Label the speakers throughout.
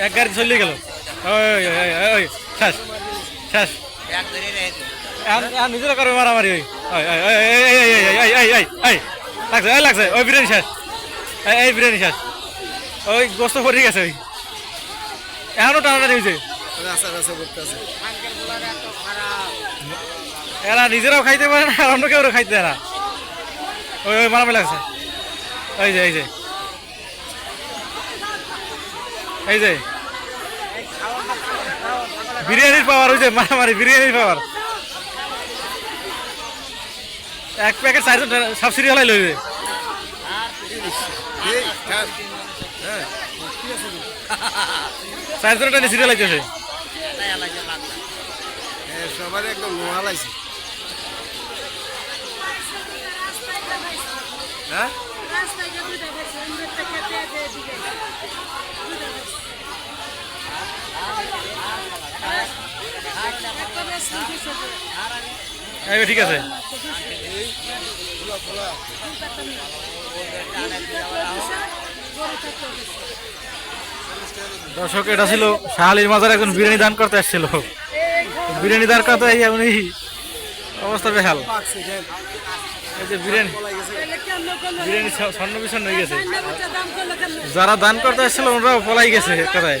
Speaker 1: এক গাড়ি চলে গেল ওই লাগছে লাগছে এই নিজেরাও খাইতে পারে না আর অন্য কেউ খাইতে না ওই ওই মারামারি লাগছে এই যে এই যে এই যে বিরিয়ানির পাওয়ার যে মারামারি বিরিয়ানির পাওয়ার এক প্যাকেট চারশো সাবসিডি হলাই লইবে।
Speaker 2: হ্যাঁ
Speaker 1: চারশো টাকা সিরিয়াল লাগতেছে
Speaker 2: সবার একদম নোয়া লাগছে হ্যাঁ?
Speaker 1: ঠিক আছে। দর্শক, এটা ছিল শাহালির মাজার একজন বিরিয়ানি দান করতে আসছিল বিরিয়ানি দান করতে উনি অবস্থা বেহাল। বিরিয়ানি বিরিয়ানি স্বর্ণ হয়ে গেছে। যারা দান করতে আসছিল ওনারাও পলাই গেছে, কোথায়?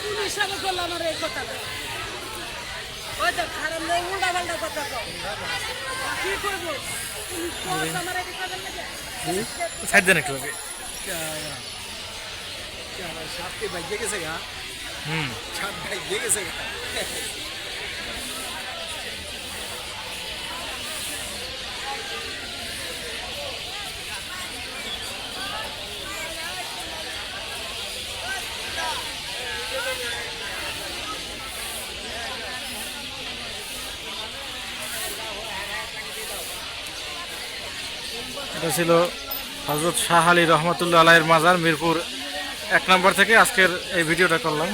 Speaker 3: কোন হিসাবে করলে আমার এই কথাটা ওই তো খারাপ নেই উল্টা পাল্টা কথা কও। কি করব?
Speaker 1: সাইড দেন একটু
Speaker 2: সাপকে বাইকে গেছে গা।
Speaker 1: হুম।
Speaker 2: সাপ বাইকে গেছে গা।
Speaker 1: এটা ছিল হজরত শাহ আলী রহমতুল্লাহ আলাইয়ের মাজার মিরপুর এক নম্বর থেকে আজকের এই ভিডিওটা করলাম।